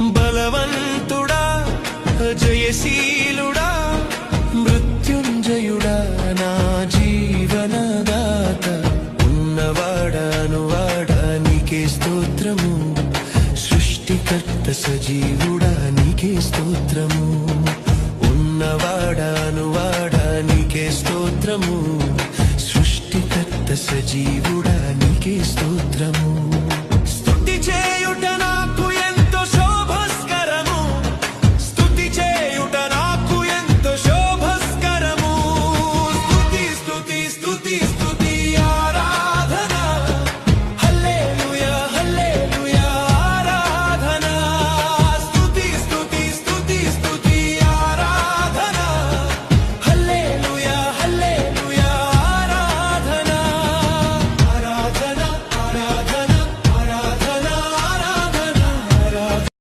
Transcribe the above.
బలవంతుడా జయశీలుడా మృత్యుంజయుడా నా జీవనదాత. ఉన్నవాడానువాడా నీకే స్తోత్రము సృష్టికర్త సజీవుడా నీకే స్తోత్రము. ఉన్నవాడానువాడా నీకే స్తోత్రము సృష్టికర్త సజీవుడా నీకే స్తోత్రము.